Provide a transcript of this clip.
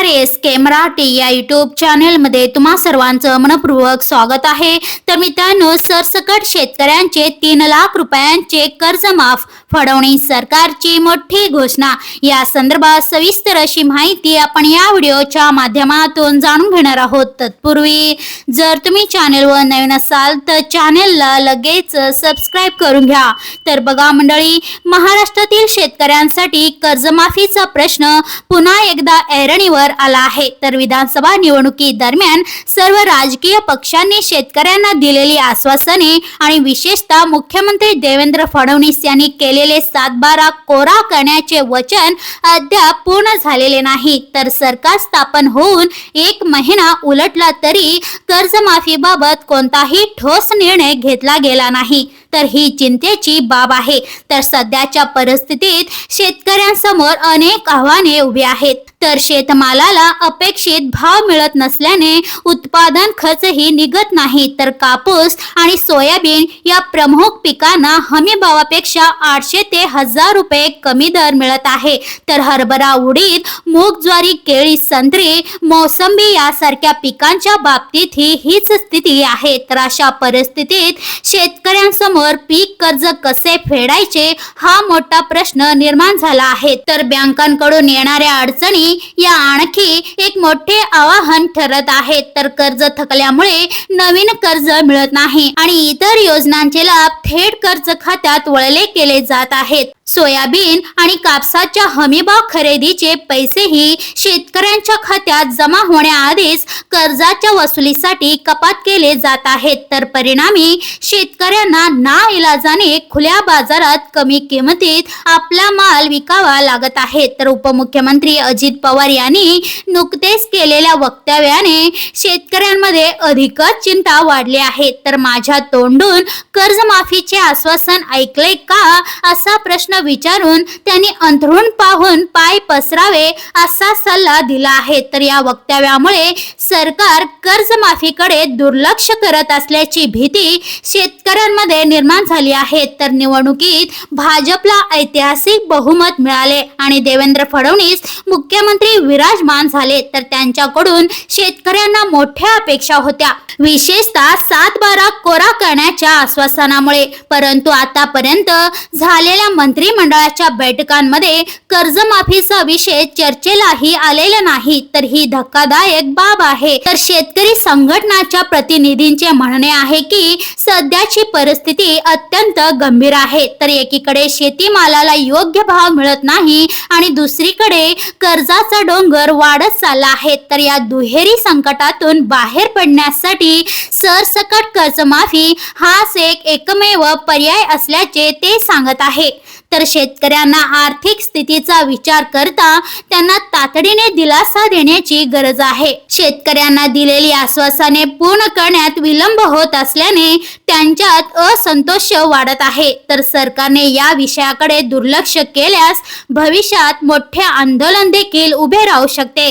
R S Marathi या YouTube चॅनेलमध्ये तुम्हा सर्वांचं मनपूर्वक स्वागत आहे. तर मित्रांनो सरसकट शेतकऱ्यांचे तीन लाख रुपयांचे कर्ज माफ फडवणीस सरकारची मोठी घोषणा. या संदर्भात सविस्तर अशी माहिती आपण या व्हिडिओच्या माध्यमातून जाणून घेणार आहोत. तत्पूर्वी जर तुम्ही चॅनेलवर नवीन असाल तर चॅनेलला लगेच सबस्क्राईब करून घ्या. तर बघा मंडळी महाराष्ट्रातील शेतकऱ्यांसाठी कर्जमाफीचा प्रश्न पुन्हा एकदा ऐरणीवर आला आहे. तर विधानसभा निवडणुकी दरम्यान सर्व राजकीय पक्षांनी शेतकऱ्यांना दिलेली आश्वासने आणि विशेषतः मुख्यमंत्री देवेंद्र फडणवीस यांनी दिलेले सातबारा कोरा करण्याचे वचन अद्याप पूर्ण झालेले नाही. तर सरकार स्थापन होऊन एक महिना उलटला तरी कर्जमाफीबाबत कोणताही ठोस निर्णय घेतला गेला नाही. तर ही चिंतेची बाब आहे. तर सध्याच्या परिस्थितीत शेतकऱ्यांसमोर अनेक आव्हाने उभी आहेत. तर शेतमालाला अपेक्षित भाव मिळत नसल्याने उत्पादन खर्चही निघत नाही. तर कापूस आणि सोयाबीन या प्रमुख पिकांना हमी भावापेक्षा आठशे ते हजार रुपये कमी दर मिळत आहे. तर हरभरा उडीद मूग ज्वारी केळी संत्री मोसंबी यासारख्या पिकांच्या बाबतीत ही हीच स्थिती आहे. तर अशा परिस्थितीत शेतकऱ्यांसमोर पीक कर्ज कसे फेडायचे हा मोठा प्रश्न निर्माण झाला आहे. तर बँकांकडून येणाऱ्या अडचणी या आणखी एक मोठे आवाहन ठरत आहेत तर कर्ज थकल्यामुळे नवीन कर्ज मिळत नाही आणि इतर योजनांचे लाभ थेट कर्ज खात्यात वळले केले जात आहेत. सोयाबीन आणि कापसाच्या हमीभाव खरेदीचे पैसेही शेतकऱ्यांच्या खात्यात जमा होण्याआधीच कर्जाच्या वसुलीसाठी कपात केले जात आहेत. तर परिणामी शेतकऱ्यांना ना इलाजाने खुल्या बाजारात कमी किमतीत आपला माल विकावा लागत आहे. तर उपमुख्यमंत्री अजित पवार यांनी नुकतेच केलेल्या वक्तव्याने शेतकऱ्यांमध्ये अधिकच चिंता वाढली आहे. तर माझ्या तोंडून कर्जमाफीचे आश्वासन ऐकले का? असा प्रश्न विचारून त्यांनी अंथरूण पाहून पाय पसरावे असा सल्ला दिला आहे. तर या वक्तव्यामुळे सरकार कर्जमाफीकडे दुर्लक्ष करत असल्याची भीती शेतकऱ्यांमध्ये निर्माण झाली आहे. तर निवडणुकीत भाजपला ऐतिहासिक बहुमत मिळाले आणि देवेंद्र फडणवीस मुख्यमंत्री विराजमान झाले. तर त्यांच्याकडून शेतकऱ्यांना मोठ्या अपेक्षा होत्या. विशेषतः सात बारा कोरा करण्याच्या आश्वासनामुळे. परंतु आतापर्यंत झालेल्या मंत्री मंत्रिमंडळाच्या बैठकांमध्ये कर्जमाफीचा विषय चर्चेलाही आलेला नाही तर ही धक्कादायक बाब आहे. तर शेतकरी संघटनाच्या प्रतिनिधींचे म्हणणे आहे की सध्याची परिस्थिती अत्यंत गंभीर आहे. तर एकीकडे शेतीमालाला योग्य भाव मिळत नाही आणि दुसरीकडे कर्जाचा डोंगर वाढत चालला आहे. तर या दुहेरी संकटातून बाहेर पडण्यासाठी सरसकट कर्जमाफी हाच एक एकमेव पर्याय असल्याचे ते सांगत आहे. तर शेतकऱ्यांना आर्थिक स्थितीचा विचार करता त्यांना तातडीने दिलासा देण्याची गरज आहे. शेतकऱ्यांना दिलेली आश्वासने पूर्ण करण्यात विलंब होत असल्याने त्यांच्यात असंतोष वाढत आहे. तर सरकारने या विषयाकडे दुर्लक्ष केल्यास भविष्यात मोठे आंदोलन देखील उभे राहू शकते.